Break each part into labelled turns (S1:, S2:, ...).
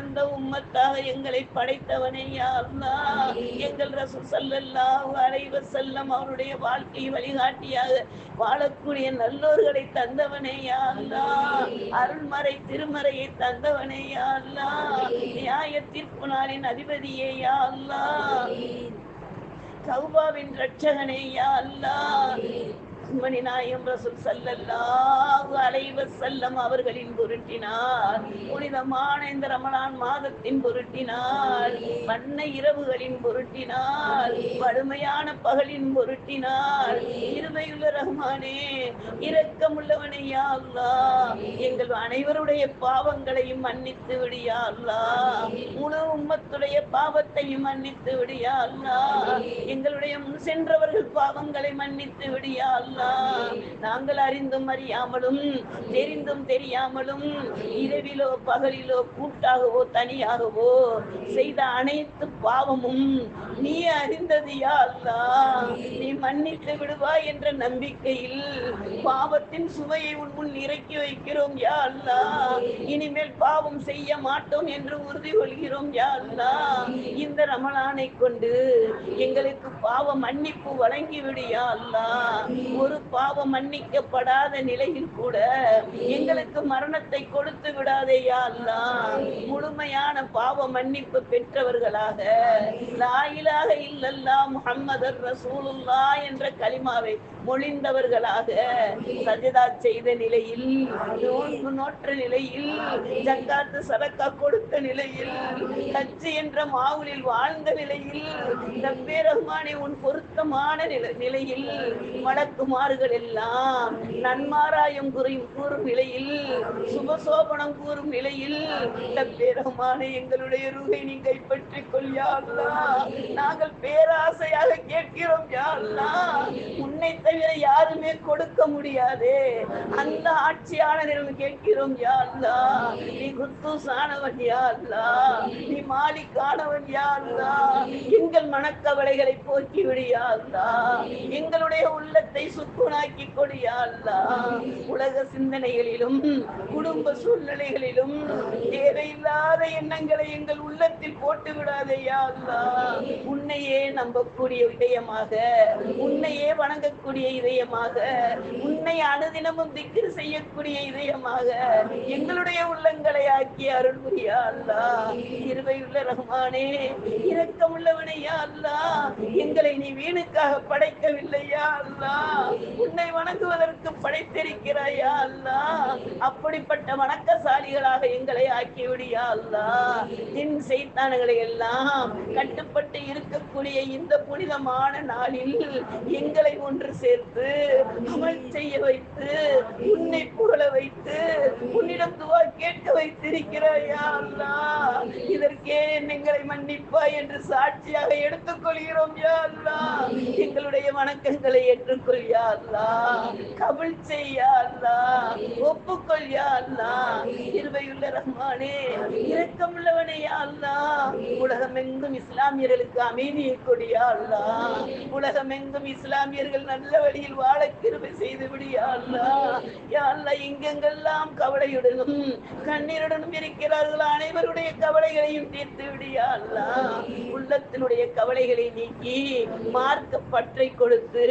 S1: சிறந்த உம்மத்தாக எங்களை படைத்தவனே யா அல்லாஹ் எங்கள் ரசூல் ஸல்லல்லாஹு அலைஹி வஸல்லம் அவருடைய வாழ்க்கை வழிகாட்டியாக வாழக்கூடிய நல்லோர்களை தந்தவனே யா அல்லாஹ் அருள்மறை திருமறையை தந்தவனே யா அல்லாஹ் நியாய தீர்ப்பு நாளின் அதிபதியே யா அல்லாஹ் கௌபாவின் ரட்சகனே யா அல்லாஹ் மணி நாயம் ரசூல் சல்லல்லாஹு அலைஹி வஸல்லம் அவர்களின் பொருட்டினார். புனிதமான இந்த ரமலான் மாதத்தின் பொருட்டினார். வண்ண இரவுகளின் பொருட்டினார். வறுமையான பகலின் பொருட்டினார். இருமையுள்ள ரஹ்மானே இரக்கமுள்ளவனே யா எங்கள் அனைவருடைய பாவங்களையும் மன்னித்து விடியா அல்லா முழு உம்மத்துடைய பாவத்தையும் மன்னித்து விடியா அல்லா எங்களுடைய முன் சென்றவர்கள் பாவங்களை மன்னித்து விடியா அல்லாஹ் நாங்கள் அறிந்தும் அறியாமலும் தெரிந்தும் தெரியாமலும் இரவிலோ பகலிலோ கூட்டாகவோ தனியாகவோ செய்த அனைத்து பாவமும் நீ அறிந்தது யா நீ மன்னித்து விடுவாய் என்ற நம்பிக்கையில் பாவத்தின் சுவையை உன் முன் இறக்கி வைக்கிறோம் யா அல்லா இனிமேல் பாவம் செய்ய மாட்டோம் என்று உறுதி கொள்கிறோம் யா அல்லாஹ் இந்த ரமலானை கொண்டு எங்களுக்கு பாவ மன்னிப்பு வழங்கிவிடு யா அல்லா ஒரு பாவம் மன்னிக்கப்படாத நிலையில் கூட எங்களுக்கு மரணத்தை கொடுத்து விடாதேயா அல்லா முழுமையான பாவ மன்னிப்பு பெற்றவர்களாக லாயிலாக இல்லல்லா முகம்மதர் ரசூலுல்லா என்ற களிமாவை மொழிந்தவர்களாக சஜதா செய்த நிலையில் நோன்பு நோற்ற நிலையில் ஜக்காத்து சரக்கா கொடுத்த நிலையில் கட்சி என்ற மாவுலில் வாழ்ந்த நிலையில் ரப்பே ரஹ்மானே உன் பொருத்தமான நிலையில் நிலையில் வழக்குமாறுகள் எல்லாம் நன்மாராயம் குறையும் கூறும் நிலையில் சுபசோபனம் கூறும் நிலையில் ரப்பே எங்களுடைய ரூகை நீ கைப்பற்றிக் கொள் நாங்கள் பேராசையாக கேட்கிறோம் யா உன்னை தவிர யாருமே கொடுக்க முடியாதே. அந்த ஆட்சியாளரிடம் கேட்கிறோம் யா நீ குத்துசானவன் யா நீ மாலிக்கானவன் யா எங்கள் மனக்கவலைகளை போக்கி எங்களுடைய உள்ளத்தை சுக்குனாக்கி கொடு உலக சிந்தனைகளிலும் குடும்ப சூழ்நிலைகளிலும் தேவையில்லாத எண்ணங்களை எங்கள் உள்ளத்தில் போட்டு விடாதையா அல்லா உன்னையே நம்பக்கூடிய இதயமாக உன்னையே வணங்கக்கூடிய இதயமாக உன்னை அனுதினமும் திக்ரு செய்யக்கூடிய இதயமாக எங்களுடைய உள்ளங்களை ஆக்கி அருள் புரியா அல்லா இருவையுள்ள ரஹ்மானே இரக்கமுள்ளவனே யா எங்களை நீ வீணுக்காக படைக்கவில்லையா அல்லா உன்னை வணங்குவதற்கு படைத்திருக்கிறாயா அல்லா? அப்படிப்பட்ட வணக்கசாலிகளாக எங்களை ஆக்கிவிடியா அல்லா? அல்லாஹ் செய்தானங்களை எல்லாம் கட்டுப்பட்டு இருக்கக்கூடிய இந்த புனிதமான நாளில் எங்களை ஒன்று சேர்த்து அமல் செய்ய வைத்து உன்னை புகழ வைத்து உன்னிடம் துவா கேட்க வைத்திருக்கிறாயா அல்லா? இதற்கே எங்களை மன்னிப்பா என்று சாட்சியாக எடுத்துக்கொள்கிறோம் யா அல்லாஹ் எங்களுடைய வணக்கங்களை ஏற்றுக்கொள் யா அல்லாஹ் கபில் செய்யா அல்லாஹ் ஒப்புக்கொள் யா அல்லாஹ் இருவையுள்ள ரஹ்மானே இரக்கமுள்ளவனே யா அல்லாஹ் உலகமெங்கும் இஸ்லாமியர்களுக்கு அமைதியை கொடியா அல்லாஹ் உலகமெங்கும் இஸ்லாமியர்கள் நல்ல வழியில் வாழ கிருபை செய்து விடியா அல்லா. யா அல்லா எங்கெங்கெல்லாம் கவலையுடனும் கண்ணீருடனும் இருக்கிறார்கள். அனைவருடைய கவலைகளையும் தீர்த்து விடியா அல்லா. உள்ளத்தினுடைய கவலைகளை நீக்கி மார்க்க பற்றை கொடுத்து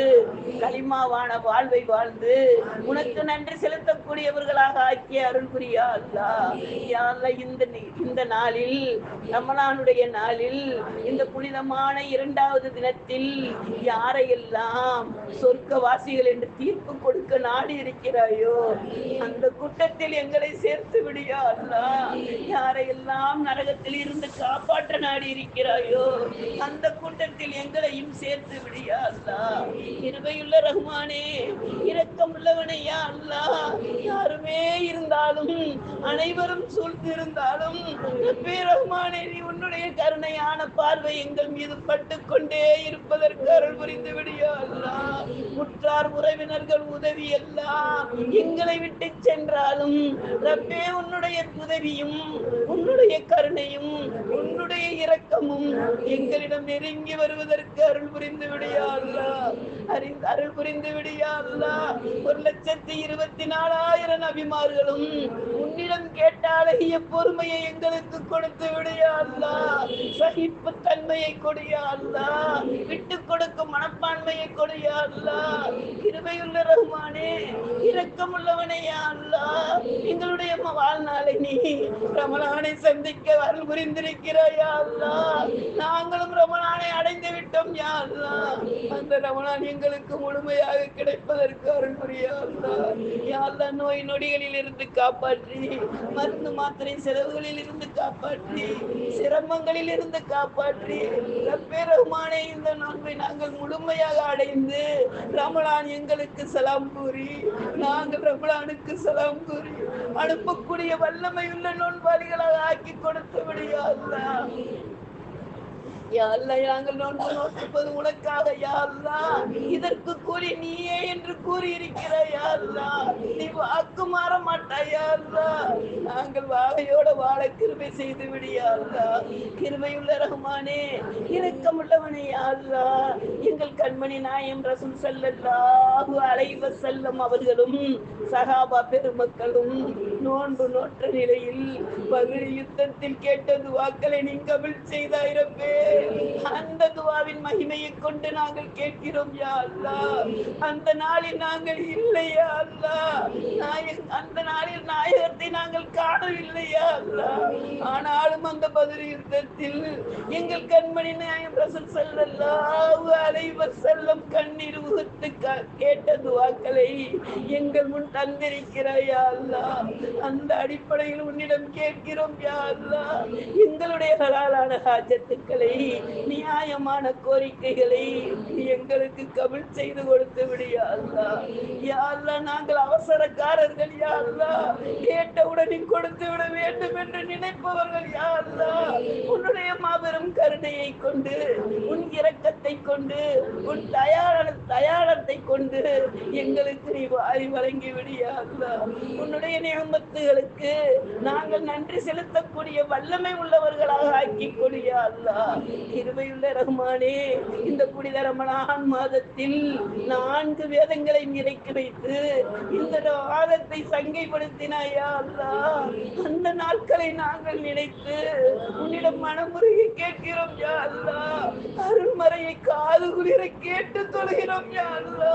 S1: களிமாவான வாழ்வை வாழ்ந்து உனக்கு நன்றி செலுத்தக்கூடியவர்களாக ஆக்கிய அருள் புரியா இந்த இந்த நாளில் நம்மளானுடைய நாளில் இந்த புனிதமான இரண்டாவது தினத்தில் யாரையெல்லாம் சொர்க்கவாசிகள் என்று தீர்ப்பு கொடுக்க நாடி இருக்கிறாயோ அந்த கூட்டத்தில் எங்களை சேர்த்து விடியா அல்லாஹ் யாரையெல்லாம் நரகத்தில் இருந்து காப்பாற்ற நாடி இருக்கிறாயோ அந்த கூட்டத்தில் எங்களையும் சேர்த்து விடியா அல்லாஹ் இருவையுள்ள ரஹ்மானே இரக்கம் உள்ளவனையா யாருமே இருந்தாலும் அனைவரும் சூழ்ந்திருந்தாலும் ரப்பே ரஹ்மானே நீ உன்னுடைய கருணையான பார்வை எங்கள் மீது பட்டுக்கொண்டே இருப்பதற்கு அருள் புரிந்து விடியா அல்லாஹ். உற்றார் உறவினர்கள் உதவி எல்லாம் எங்களை விட்டு சென்றாலும் ரப்பே உன்னுடைய உதவியும் உன்னுடைய கருணையும் உன்னுடைய இரக்கமும் எங்களிடம் நெருங்கி வருவதற்கு அருள் புரிந்து விடியா அல்லா அறிந்து அருள் புரிந்து அடைந்து விடியா அல்லா ஒரு லட்சத்தி இருபத்தி நாலாயிரம் அபிமார்களும் உன்னிடம் கேட்ட அழகிய பொறுமையை எங்களுக்கு கொடுத்து விடியா அல்லா சகிப்பு தன்மையை கொடியா அல்லா. விட்டு கொடுக்கும் மனப்பான்மையை கொடியா அல்லா. கிருபையுள்ள ரகுமானே இரக்கமுள்ளவனையா அல்லா. எங்களுடைய வாழ்நாளை நீ ரமணானை சந்திக்க வரல் புரிந்திருக்கிறாயா அல்லா. நாங்களும் ரமணானை அடைந்து விட்டோம் யா அல்லா. அந்த ரமணான் எங்களுக்கு முழுமையாக கிடைப்பதற்கு அருள் புரியா அல்லா. யா அல்லா நோய் நொடிகளில் இருந்து காப்பாற்றி மருந்து மாத்திரை செலவுகளில் இருந்து காப்பாற்றி சிரமங்களில் இருந்து காப்பாற்றி ரப்பே இந்த நோன்பை நாங்கள் முழுமையாக அடைந்து ரமலான் எங்களுக்கு சலாம் கூறி நாங்கள் ரமலானுக்கு சலாம் கூறி அனுப்பக்கூடிய வல்லமையுள்ள நோன்பாளிகளாக ஆக்கி கொடுத்து விடியா அல்லாஹ் நாங்கள் நோன்பு நோட்டிருப்பது உனக்காக யா இதற்கு கூறி நீயே என்று கூறி இருக்கிறாய் யா நீ வாக்கு மாற மாட்டாய் யா நாங்கள் வாழையோட வாழ கிருபை செய்து விடு யா அல்லாஹ் கிருபையுள்ள ரஹ்மானே இரக்கமுள்ளவனே யா எங்கள் கண்மணி நாயம் ரசூல் ஸல்லல்லாஹு அலைஹி செல்லும் அவர்களும் சகாபா பெருமக்களும் நோன்பு நோற்ற நிலையில் பகிர் யுத்தத்தில் கேட்டது வாக்களை நீ கபில் செய்தாயிரப்பே அந்த துவாவின் மகிமையை கொண்டு நாங்கள் கேட்கிறோம் யா அல்லா. அந்த நாளில் நாங்கள் இல்லையா அல்லா. நாயக அந்த நாளில் நாயகத்தை நாங்கள் காணவில்லையா? ஆனாலும் அந்த பதில் எங்கள் கண்மணி நியாயம் ரசூல் ஸல்லல்லாஹு அலைவர் வஸல்லம் கண்ணீர் உகுத்து கேட்டது கேட்ட துவாக்களை எங்கள் முன் தந்திருக்கிறாயா அல்லாஹ். அந்த அடிப்படையில் உன்னிடம் கேட்கிறோம் யா எங்களுடைய ஹலாலான ஹாஜத்துக்களை நியாயமான கோரிக்கைகளை எங்களுக்கு கபில் செய்து கொடுத்து விடியா யா யா நாங்கள் அவசரக்காரர்கள் யா கேட்டவுடனே கொடுத்து விட வேண்டும் என்று நினைப்பவர்கள் யா அல்லாஹ் உன்னுடைய மாபெரும் கருணையை கொண்டு உன் இரக்கத்தை கொண்டு உன் தயார தயாரத்தை கொண்டு எங்களுக்கு நீ வாரி வழங்கி விடியா உன்னுடைய நியமத்துகளுக்கு நாங்கள் நன்றி செலுத்தக்கூடிய வல்லமை உள்ளவர்களாக ஆக்கி கொடியாதா அல்லாஹ் ரகுமானே இந்த புனித ரமணான் மாதத்தில் நான்கு வேதங்களை நிறைக்கி வைத்து இந்த வாதத்தை சங்கைப்படுத்தினாயா அந்த நாட்களை நாங்கள் நினைத்து உன்னிடம் மனமுறையை கேட்கிறோம் யா அல்லாஹ். அருள்மறையை காது குளிர கேட்டு தொழுகிறோம் யா அல்லா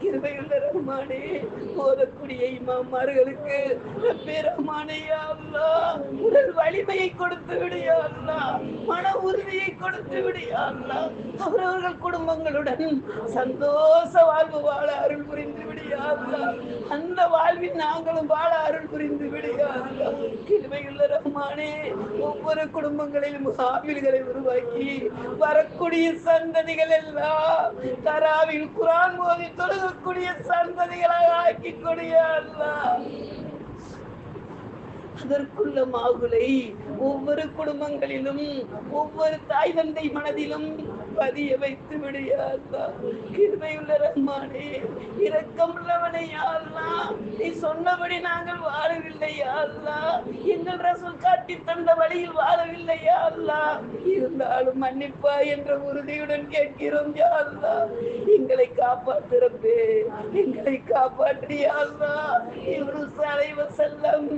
S1: கிருபையுள்ள ரஹ்மானே போதக்கூடிய இமாமார்களுக்கு ரப்பே உடல் வலிமையை கொடுத்து விடு மன உறுதியை கொடுத்து விடு அவரவர்கள் குடும்பங்களுடன் சந்தோஷ வாழ்வு வாழ அருள் புரிந்து விடு யா அந்த வாழ்வில் நாங்களும் வாழ அருள் புரிந்து விடு யா கிருபையுள்ள ரஹ்மானே ஒவ்வொரு குடும்பங்களிலும் முகாமில்களை உருவாக்கி வரக்கூடிய சந்ததிகள் எல்லாம் தராவில் குரான் மோதி தொழுகக்கூடிய சந்ததிகளாக ஆக்கி கொடிய அல்லாஹ் அதற்குள்ள மாகுலை ஒவ்வொரு குடும்பங்களிலும் ஒவ்வொரு தாய் தந்தை மனதிலும் பதிய வைத்து விடையாதா கிருபையுள்ள ரஹ்மானே இரக்கம் உள்ளவனை நீ சொன்னபடி நாங்கள் வாழவில்லை யாழ்லா எங்கள் ரசூல் காட்டி தந்த வழியில் வாழவில்லை யாழ்லா இருந்தாலும் மன்னிப்பா என்ற உறுதியுடன் கேட்கிறோம் யாழ்லா எங்களை காப்பாற்றுறப்பே எங்களை காப்பாற்றியாள்லா இவரு அலைவ செல்லம்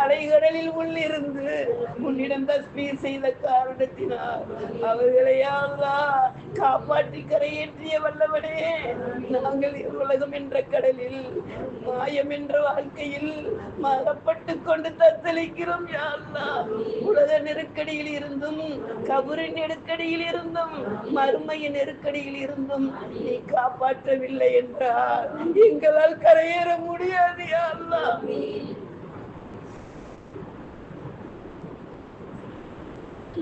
S1: அலைகடலில் உள்ளிருந்து உன்னிடம் தஸ்மீர் செய்த காரணத்தினால் அவர்களையாழ்லா காப்பாற்றி கரையேற்றிய வல்லவனே. நாங்கள் உலகம் என்ற கடலில் மாயம் என்ற வாழ்க்கையில் மகப்பட்டு கொண்டு தத்தளிக்கிறோம் யாழ்லா உலக நெருக்கடியில் இருந்தும் கபரின் நெருக்கடியில் இருந்தும் மறுமைய நெருக்கடியில் இருந்தும் நீ காப்பாற்றவில்லை என்றால் எங்களால் கரையேற முடியாது யாழ்லா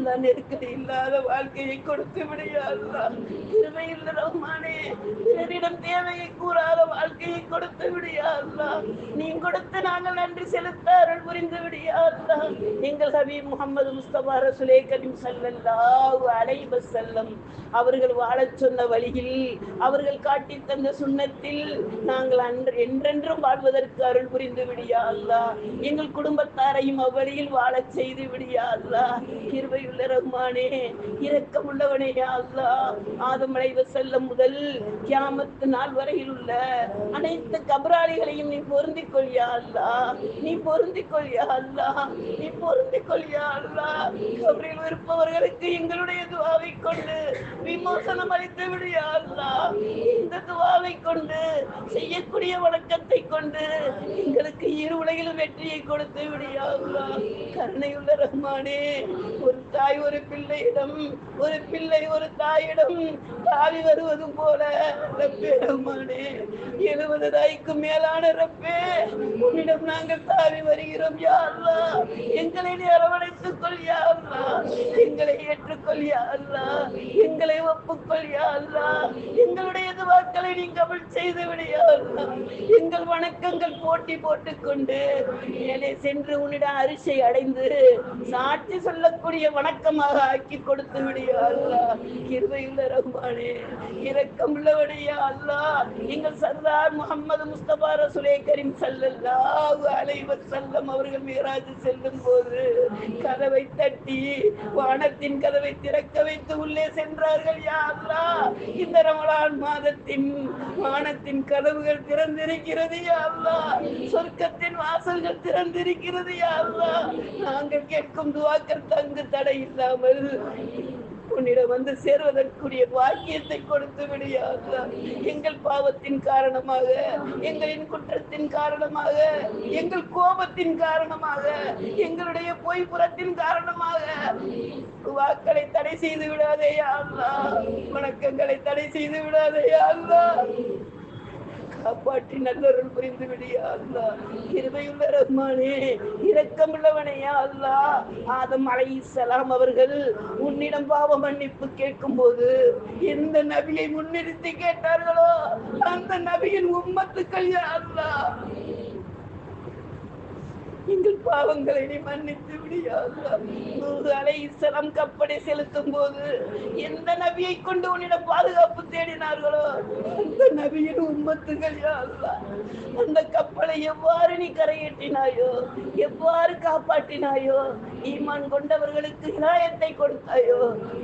S1: எல்லா நெருக்கடி இல்லாத வாழ்க்கையை கொடுத்து விடையா திருவையில் பிறரிடம் தேவையை கூறாத வாழ்க்கையை கொடுத்து விடியா அல்லா நீ கொடுத்து நாங்கள் நன்றி செலுத்த அருள் புரிந்து விடியா எங்கள் ஹபீப் முகமது முஸ்தபா ரசுலே கரீம் ஸல்லல்லாஹு அலைவ செல்லம் அவர்கள் வாழச் சொன்ன வழியில் அவர்கள் காட்டி தந்த சுண்ணத்தில் நாங்கள் அன்று என்றென்றும் வாழ்வதற்கு அருள் புரிந்து விடியா அல்லா எங்கள் குடும்பத்தாரையும் அவ்வழியில் வாழச் செய்து விடியா அல்லா உள்ள ரகுமானே இரக்கம் உள்ளவனே அல்லா ஆதம் அலைவ செல்லம் முதல் கியாமத்து நாள் வரையில் உள்ள அனைத்து கபராளிகளையும் நீ பொருந்திக் கொள்ளியா அல்லா நீ பொருந்திக் கொள்ளியா அல்லா நீ பொருந்திக் கொள்ளியா அல்லா கபரில் இருப்பவர்களுக்கு எங்களுடைய துவாவை கொண்டு விமோசனம் அளித்து விடியா அல்லா இந்த துவாவை கொண்டு செய்யக்கூடிய வணக்கத்தை கொண்டு எங்களுக்கு இரு உலகிலும் வெற்றியை கொடுத்து விடியா அல்லா கருணையுள்ள ரஹ்மானே ஒரு தாய் ஒரு பிள்ளையிடம் ஒரு பிள்ளை ஒரு தாயிடம் தாவி வருவது போல. ரப்பேடமானே எழுபது தாய்க்கு மேலான ரப்பே உன்னிடம் நாங்கள் தாவி வருகிறோம் யாருலா எங்களை நீ அரவணைத்துக் கொள்ளியாருலா யா எங்களை ஏற்றுக்கொள்ளியாருலா எங்களை ஒப்புக்கொள்ளியாருலா எங்களுடைய துவாக்களை நீ கவல் செய்து விடு எங்கள் வணக்கங்கள் போட்டி போட்டுக்கொண்டு மேலே சென்று உன்னிடம் அரிசை அடைந்து சாட்சி சொல்லக்கூடிய வணக்கமாக ஆக்கி கொடுத்து விடியா அல்லா கிருபையுள்ள ரஹ்மானே இரக்கம் உள்ளவடையா அல்லா. எங்கள் சர்தார் முகமது முஸ்தபா ரசுலே கரீம் சல்லல்லாஹு அலைவர் செல்லம் அவர்கள் மீராஜ் செல்லும் போது கதவை தட்டி வானத்தின் கதவை திறக்க வைத்து உள்ளே சென்றார்கள் யா அல்லா. இந்த ரமலான் மாதத்தின் வானத்தின் கதவுகள் திறந்திருக்கிறது யா அல்லா. சொர்க்கத்தின் வாசல்கள் திறந்திருக்கிறது யா அல்லா. நாங்கள் கேட்கும் துவாக்கள் தங்கு தடை இல்லாமல் உன்னிடம் வந்து சேர்வதற்குரிய பாக்கியத்தை கொடுத்து விடியா எங்கள் பாவத்தின் காரணமாக எங்களின் குற்றத்தின் காரணமாக எங்கள் கோபத்தின் காரணமாக எங்களுடைய பொய்புறத்தின் காரணமாக. வாக்களை தடை செய்து விடாதே யா வணக்கங்களை தடை செய்து விடாதே யா காப்பாற்றி நல்லருள் புரிந்து விடியா அல்லா கிருபையுள்ள ரஹ்மானே இரக்கமுள்ளவனையா அல்லா ஆதம் அலைஹிஸ்ஸலாம் அவர்கள் உன்னிடம் பாவ மன்னிப்பு கேட்கும் போது எந்த நபியை முன்னிறுத்தி கேட்டார்களோ அந்த நபியின் உம்மத்துக்கள் அல்லா எங்கள் பாவங்களை நீ மன்னித்து விடியாது. நூறு அலை இஸ்லாம் கப்படை செலுத்தும் போது எந்த நபியை கொண்டு உன்னிடம் பாதுகாப்பு தேடினார்களோ அந்த நபியின் உம்மத்துகள் யா அந்த கப்பலை எவ்வாறு நீ கரையேற்றினாயோ எவ்வாறு காப்பாற்றினாயோ ஈமான் கொண்டவர்களுக்கு இலாயத்தை கொடுத்தாயோ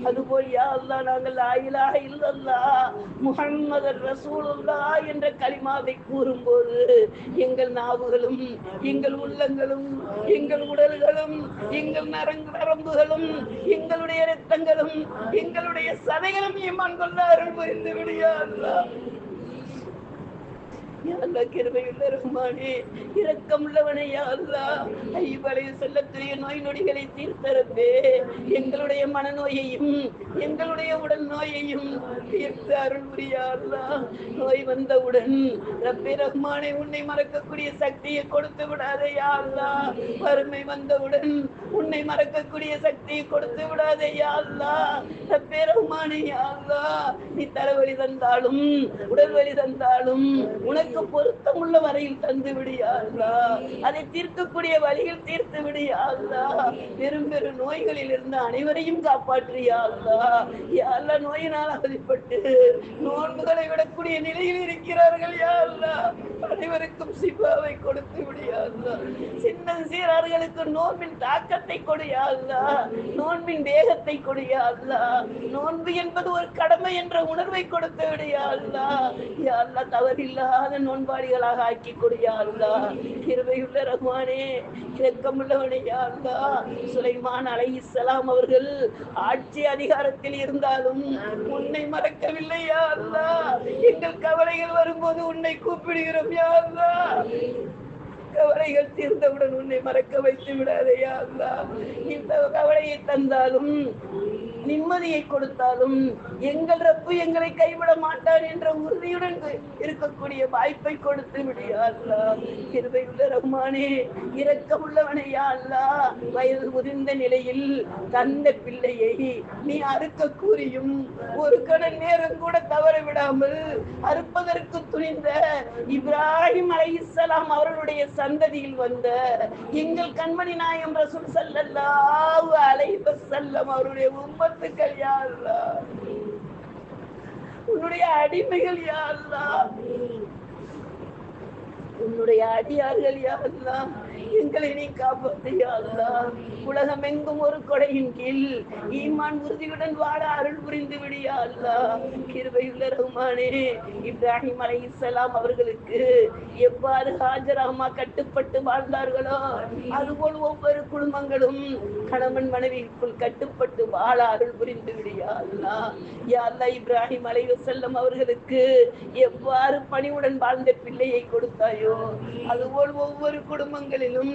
S1: அதுபோல் யா அல்லாஹ் நாங்கள் ஆயிலாக இல்லல்லா முஹம்மது ரசூலுல்லா என்ற கலிமாவை கூறும்போது எங்கள் நாவுகளும் எங்கள் உள்ளங்களும் எங்கள் உடல்களும் எங்கள் நரங்கு நரம்புகளும் எங்களுடைய இரத்தங்களும் எங்களுடைய சதைகளும் ஈமான் கொள்ள அருள் புரிந்து விடியா அல்லாஹ் கிருபையுள்ள ரஹ்மானே இரக்கம் உள்ளவனே யா செல்லக்கூடிய நோய் நொடிகளை தீர்த்தரப்பே. எங்களுடைய மனநோயையும் எங்களுடைய உடல் நோயையும் தீர்த்து அருள் புரியா நோய் வந்தவுடன் ரப்பே ரஹ்மானை உன்னை மறக்கக்கூடிய சக்தியை கொடுத்து விடாதே யா வறுமை வந்தவுடன் உன்னை மறக்கக்கூடிய சக்தியை கொடுத்து விடாதே யா ரப்பே ரஹ்மானே யா நீ தலைவலி தந்தாலும் உடல் வலி தந்தாலும் உனக்கு எனக்கு பொருத்தமுள்ள வரையில் தந்து விடியா அதை தீர்க்கக்கூடிய வழியில் தீர்த்து விடியா பெரும் பெரும் நோய்களில் இருந்து அனைவரையும் காப்பாற்றியா அல்லாஹ் நோயினால் அவதிப்பட்டு நோன்புகளை விடக்கூடிய நிலையில் இருக்கிறார்கள் யா அனைவருக்கும் சிபாவை கொடுத்து விடியா சின்ன சீரார்களுக்கு நோன்பின் தாக்கத்தை கொடியா நோன்பின் வேகத்தை கொடியா நோன்பு என்பது ஒரு கடமை என்ற உணர்வை கொடுத்து விடியா அல்லாஹ் தவறில்லாத அல்லாஹ் நோன்பாளிகளாக ஆக்கி கொடுயாருந்தா இருவையுள்ள ரகுமானே ரஹ்மானே இரக்கமுள்ளவனே சுலைமான் அலை இஸ்லாம் அவர்கள் ஆட்சி அதிகாரத்தில் இருந்தாலும் உன்னை மறக்கவில்லை யாருந்தா எங்கள் கவலைகள் வரும்போது உன்னை கூப்பிடுகிறோம் யாருந்தா கவலைகள் தீர்ந்தவுடன் உன்னை மறக்க வைத்து விடாதே யாருந்தா இந்த கவலையை தந்தாலும் நிம்மதியை கொடுத்தாலும் எங்கள் ரப்பு எங்களை கைவிட மாட்டார் என்ற உறுதியுடன் இருக்கக்கூடிய வாய்ப்பை கொடுத்து விடியா அல்லா. கிருபையுள்ள ரஹ்மானே இரக்கம் உள்ளவனே அல்லா. வயது முதிர்ந்த நிலையில் தந்த பிள்ளையை நீ அறுக்க கூறியும் ஒரு கண நேரம் கூட தவற விடாமல் அறுப்பதற்கு துணிந்த இப்ராஹிம் அலைஹிஸ்ஸலாம் அவர்களுடைய சந்ததியில் வந்த எங்கள் கண்மணி நாயம் ரசூல் ஸல்லல்லாஹு அலைஹி வஸல்லம் அவருடைய உம்மத்துக்கள் யாருலா உன்னுடைய அடிமைகள் யாருலா உன்னுடைய அடியார்கள் யாரெல்லாம்? எங்களை நீ காப்பாற்றியா உலகம் எங்கும் ஒரு கொடையின் கீழ் ஈமான் உறுதியுடன் வாழ அருள் புரிந்து விடியா அல்லா கிருபையுள்ள ரஹ்மானே இப்ராஹிம் அலை இஸ்லாம் அவர்களுக்கு எவ்வாறு ஹாஜராமா கட்டுப்பட்டு வாழ்ந்தார்களோ அதுபோல் ஒவ்வொரு குடும்பங்களும் கணவன் மனைவிக்குள் கட்டுப்பட்டு வாழ அருள் புரிந்து விடியா அல்லா யா அல்லா இப்ராஹிம் அலை செல்லம் அவர்களுக்கு எவ்வாறு பணிவுடன் வாழ்ந்த பிள்ளையை கொடுத்தாயோ அதுபோல் ஒவ்வொரு குடும்பங்களிலும்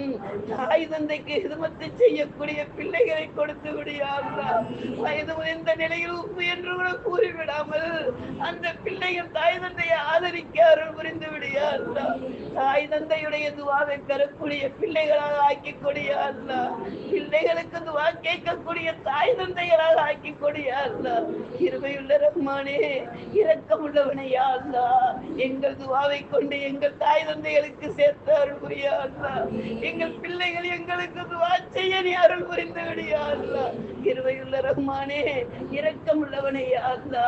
S1: தாய் தந்தைக்கு ஹிதமத்தை செய்யக்கூடிய பிள்ளைகளை கொடுத்து விடியாதா வயது முதிர்ந்த நிலையில் உப்பு என்று கூட கூறிவிடாமல் அந்த பிள்ளைகள் தாய் தந்தையை ஆதரிக்க அருள் புரிந்து விடியாதா தாய் தந்தையுடைய துவாவை பெறக்கூடிய பிள்ளைகளாக ஆக்கி கொடியாதா பிள்ளைகளுக்கு துவா கேட்கக்கூடிய தாய் தந்தைகளாக ஆக்கி கொடியாதா இருமையுள்ள ரஹ்மானே இரக்கமுள்ளவனே யா எங்கள் துவாவை கொண்டு எங்கள் தாய் தந்தை குழந்தைகளுக்கு சேர்த்து அருள் புரியா எங்கள் பிள்ளைகள் எங்களுக்கு துவா செய்ய நீ அருள் புரிந்து விடியா இருவையுள்ள ரஹ்மானே இரக்கம் உள்ளவனே அல்லா.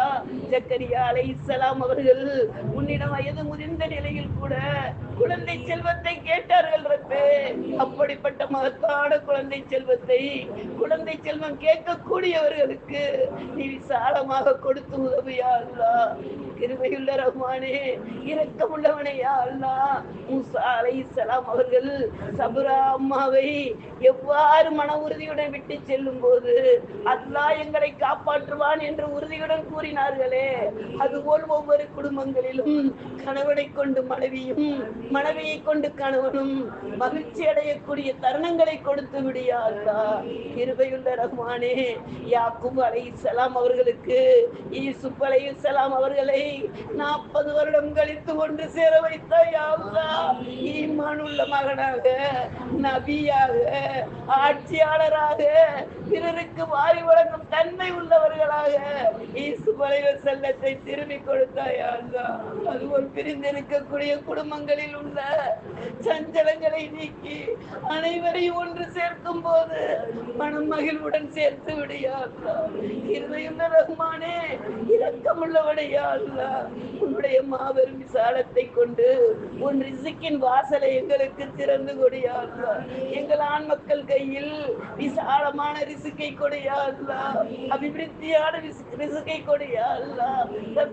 S1: ஜக்கரியா அலைஹிஸ்ஸலாம் அவர்கள் உன்னிடம் வயது முதிர்ந்த நிலையில் கூட குழந்தை செல்வத்தை கேட்டார்கள் ரப்பே. அப்படிப்பட்ட மகத்தான குழந்தை செல்வத்தை குழந்தை செல்வம் கேட்கக்கூடியவர்களுக்கு நீ விசாலமாக கொடுத்து உதவியா அல்லா. கிருமையுள்ள ரஹ்மானே இரக்கமுள்ளவனே யா அல்லா அலை சலாம் அவர்கள் சபுரா அம்மாவை எவ்வாறு மன உறுதியுடன் விட்டு செல்லும் போது அல்லா எங்களை காப்பாற்றுவான் என்று உறுதியுடன் கூறினார்களே. அதுபோல் ஒவ்வொரு குடும்பங்களிலும் கணவனை கொண்டு மனைவியும் மனைவியை கொண்டு கணவனும் மகிழ்ச்சி அடையக்கூடிய தருணங்களை கொடுத்து விடியா அல்லா கிருபையுள்ள ரஹ்மானே அலை சலாம் அவர்களுக்கு ஈசுப் அலை சலாம் அவர்களை நாற்பது வருடம் கழித்து ஒன்று சேர வைத்தாய் ஈமான் உள்ள மகனாக நபியாக ஆட்சியாளராக பிறருக்கு வாரி வழங்கும் தன்மை உள்ளவர்களாக ஈசு பலைவர் செல்லத்தை திரும்பி கொடுத்தாயா அதுபோல் பிரிந்திருக்கக்கூடிய குடும்பங்களில் உள்ள சஞ்சலங்களை நீக்கி அனைவரையும் ஒன்று சேர்க்கும் போது மனம் மகிழ்வுடன் சேர்த்து விடியா இருதையுள்ள ரஹ்மானே இரக்கமுள்ளவனையா அல்லா உன்னுடைய மாபெரும் விசாலத்தை கொண்டு உன் ரிசிக்கின் வாசலை எங்களுக்கு திறந்து கொடியா அல்லா எங்கள் ஆண் மக்கள் கையில் விசாலமான ரிசுக்கை கொடியா அல்லா அபிவிருத்தியான ரிசுக்கை கொடியா அல்லா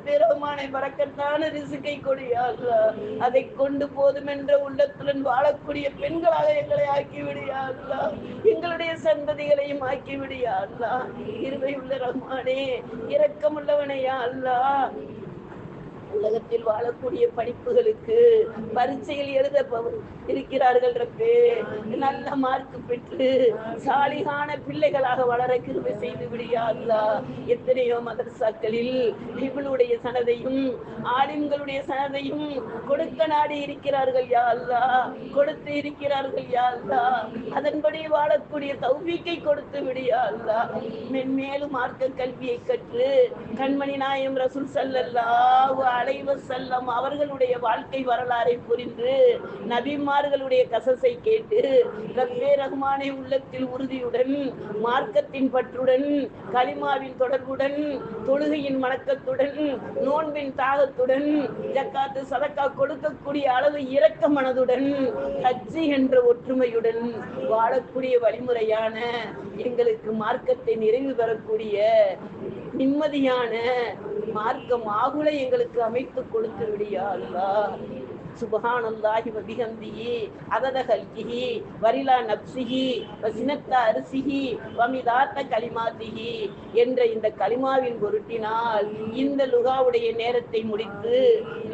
S1: பெருமான வரக்கத்தான ரிசுக்கை கொடியா அல்லா அதை கொண்டு போதுமென்ற உள்ளத்துடன் வாழக்கூடிய பெண்களாக எங்களை ஆக்கி விடியா அல்லா எங்களுடைய சந்ததிகளையும் ஆக்கி விடியா அல்லா இருவை உள்ள ரமானே இரக்கமுள்ளவனையா அல்லா உலகத்தில் வாழக்கூடிய படிப்புகளுக்கு பரீட்சையில் எழுத இருக்கிறார்கள் ரப்பே. நல்ல மார்க் பெற்று சாலிகான பிள்ளைகளாக வளர கிருபை செய்து விடியா எத்தனையோ மதரசாக்களில் இவளுடைய சனதையும் ஆலிம்களுடைய சனதையும் கொடுக்க நாடி இருக்கிறார்கள் யா கொடுத்து இருக்கிறார்கள் யா அதன்படி வாழக்கூடிய தௌவிக்கை கொடுத்து விடியா அல்லாஹ் மென்மேலும் மார்க்க கல்வியை கற்று கண்மணி நாயம் ரசூல் செல்லல்லா அலைவ செல்லம் அவர்களுடைய வாழ்க்கை வரலாறை புரிந்து நபிமார்களுடைய கசசை கேட்டு ரப்பே ரஹ்மானை உள்ளத்தில் உறுதியுடன் மார்க்கத்தின் பற்றுடன் களிமாவின் தொடர்புடன் தொழுகையின் வணக்கத்துடன் நோன்பின் தாகத்துடன் ஜக்காத்து சதக்கா கொடுக்கக்கூடிய அளவு இரக்க மனதுடன் கட்சி என்ற ஒற்றுமையுடன் வாழக்கூடிய வழிமுறையான எங்களுக்கு மார்க்கத்தை நிறைவு பெறக்கூடிய நிம்மதியான மார்க்கம் ஆகுல எங்களுக்கு அமைத்து கொடுத்து விடியா அல்லாஹ் சுபஹானல்லாஹி வபிஹம்திஹி அதத கல்கிஹி வரிலா நப்சிஹி வசினத்த அரிசிஹி வமிதாத்த கலிமாத்திஹி என்ற இந்த கலிமாவின் பொருட்டினால் இந்த லுகாவுடைய நேரத்தை முடித்து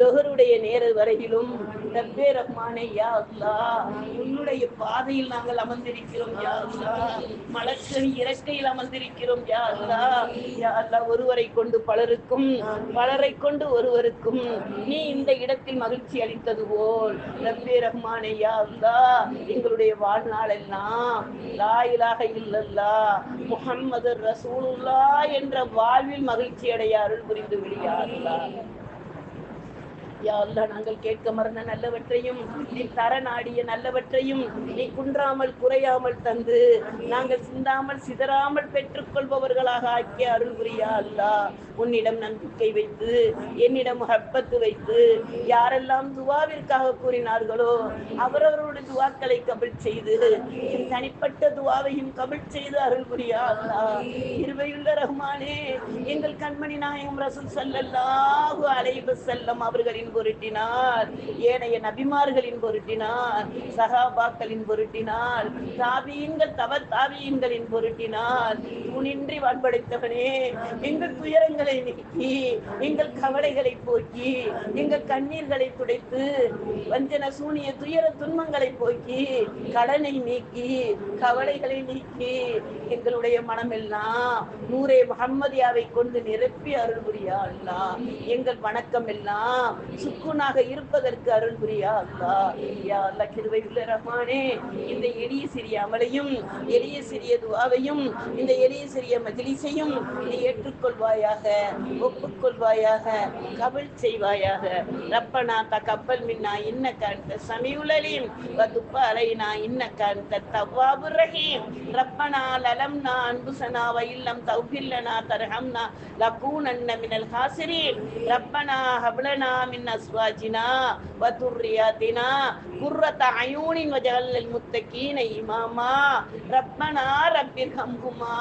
S1: லொஹருடைய நேர வரையிலும் ரப்பே ரஹ்மானே யா அல்லா. உன்னுடைய பாதையில் நாங்கள் அமர்ந்திருக்கிறோம் யா அல்லா. மலர்கனி இறக்கையில் அமர்ந்திருக்கிறோம் யா அல்லா. யா அல்லா ஒருவரை கொண்டு பலருக்கும் பலரை கொண்டு ஒருவருக்கும் நீ இந்த இடத்தில் மகிழ்ச்சி அளித்தது போல். ரப்பே ரஹ்மானே யா அல்லா. எங்களுடைய வாழ்நாள் எல்லாம் லா இல்லல்லா. முகம்மது ரசூலுல்லா என்ற வாழ்வில் மகிழ்ச்சி அடைய அருள் புரிந்து விடியா அல்லா. யா அல்லாஹ் நாங்கள் கேட்க மறந்த நல்லவற்றையும் நீ தர நாடிய நல்லவற்றையும் நீ குன்றாமல் குறையாமல் தந்து நாங்கள் சிந்தாமல் சிதறாமல் பெற்றுக்கொள்பவர்களாக ஆக்கிய அருள் புரியா அல்லா. உன்னிடம் நம்பிக்கை வைத்து என்னிடம் ஹப்பத்து வைத்து யாரெல்லாம் துவாவிற்காக கூறினார்களோ அவரவருடைய துவாக்களை கபில் செய்து என் தனிப்பட்ட துவாவையும் கபில் செய்து அருள் புரியா அல்லா. இருவையுள்ள ரஹ்மானே எங்கள் கண்மணி நாயகம் ரசூல் ஸல்லல்லாஹு அலைஹி செல்லம் அவர்களின் பொருட்டினார் ஏனைய நபிமார்களின் பொருட்டினார் சகாபாக்களின் பொருட்டினார் தாபியங்கள் தவ தாபியங்களின் பொருட்டினார் துணின்றி வன்படைத்தவனே எங்கள் துயரங்களை நீக்கி எங்கள் கவலைகளை போக்கி எங்கள் கண்ணீர்களை துடைத்து வஞ்சன சூனிய துயர துன்பங்களை போக்கி கடனை நீக்கி கவலைகளை நீக்கி எங்களுடைய மனமெல்லாம் நூரே முகம்மதியாவை கொண்டு நிரப்பி அருள் புரியா எங்கள் வணக்கம் எல்லாம் சுக்குனாக இருப்பதற்கு அருள் புரியா அல்லா இல்லையா அல்லா கிருவை உள்ள ரஹ்மானே இந்த எளிய சிறிய அமலையும் எளிய சிறிய துவாவையும் இந்த எளிய சிறிய மஜ்லிஸையும் நீ ஏற்றுக்கொள்வாயாக ஒப்புக்கொள்வாயாக கபல் செய்வாயாக. ரப்பனா தகப்பல் மின்னா இன்ன அன்த சமியுல் வதுப்ப அலைனா இன்ன அன்த தவ்வாபு ரஹீம். ரப்பனா லலம்னா அன்புசனா வயில்லம் தௌபில்லனா தர்ஹம்னா லகூனன்ன மினல் ஹாசிரீன். ரப்பனா ஹப்லனா மின் அஸ்வாஜினா வதுர்ரியாத்தினா குர்ரத அயூனின் வஜகல்லல் முத்தகீன இமாமா. ரப்பனா ரப்பிர் ஹம்குமா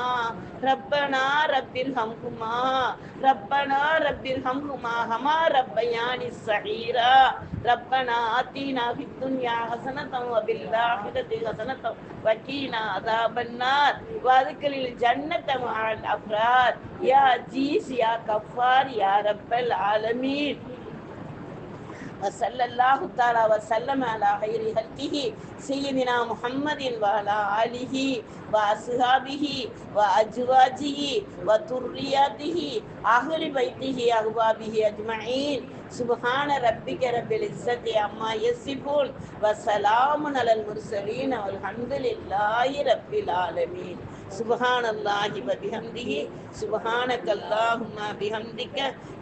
S1: ரப்பனா ரப்பிர் ஹம்குமா ரப்பனா ரப்பிர் ஹம்குமா ஹமா ரப்பயானி சஹீரா ரப்பனா ஆத்தீனா ஃபித்துன்யா யா கஃபார் யா ரப்பல் ஆலமீன். وصلى الله تعالى وسلم على خير خلقه سيدنا محمد وعلى آله وأصحابه وأزواجه وذرياته أهل بيته أحبابه أجمعين سبحان ربك رب العزة عما يصفون وسلام على المرسلين والحمد لله رب العالمين سبحان الله وبحمده سبحانك اللهم بحمدك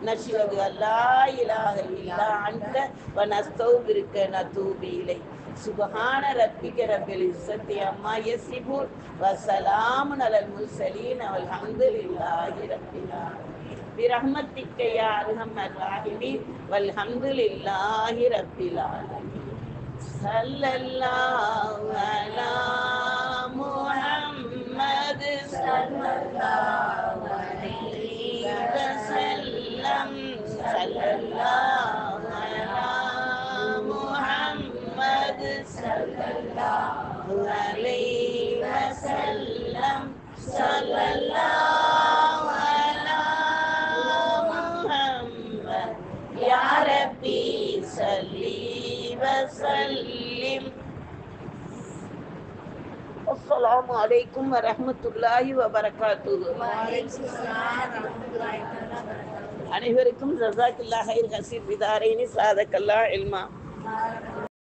S1: نشهد أن لا إله إلا أنت ونستغفرك ونتوب إليك سبحان ربك رب العزة عما يصفون وسلام على المرسلين والحمد لله رب العالمين برحمتك يا أرحم الراحمين والحمد لله رب العالمين صلى الله عليكم ورحمة الله وبركاته அனைவருக்கும் ஜசாக்கில்லா ஹைர் ஹசீர் விதாரேனி சாதக்கல்லா இல்மா